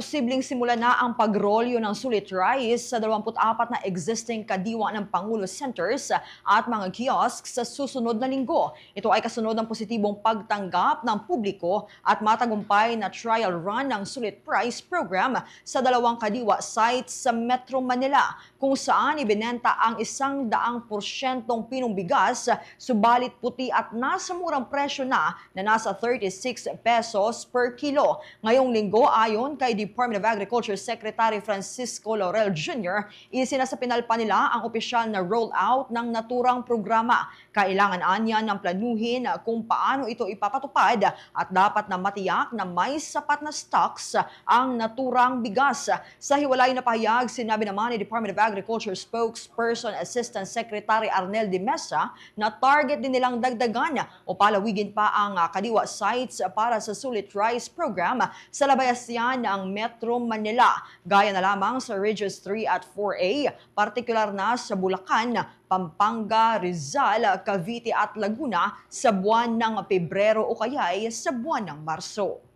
Posibleng simula na ang pagrolyo ng sulit rice sa 24 na existing kadiwa ng Pangulo Centers at mga kiosks sa susunod na linggo. Ito ay kasunod ng positibong pagtanggap ng publiko at matagumpay na trial run ng sulit price program sa dalawang kadiwa sites sa Metro Manila kung saan ibinenta ang isang daang porsyentong pinong bigas subalit puti at nasa murang presyo na na nasa 36 pesos per kilo. Ngayong linggo ayon kay Department of Agriculture Secretary Francisco Laurel Jr., isinasapinal pa nila ang opisyal na rollout ng naturang programa. Kailangan anya ng planuhin kung paano ito ipapatupad at dapat na matiyak na may sapat na stocks ang naturang bigas. Sa hiwalay na pahayag, sinabi naman ni Department of Agriculture spokesperson Assistant Secretary Arnel de Mesa na target din nilang dagdagan o palawigin pa ang kadiwa sites para sa Sulit Rice Program sa labayasyan ng Metro Manila. Gaya na lamang sa Regions 3 at 4A, partikular na sa Bulacan, Pampanga, Rizal, Cavite at Laguna sa buwan ng Pebrero o kaya'y sa buwan ng Marso.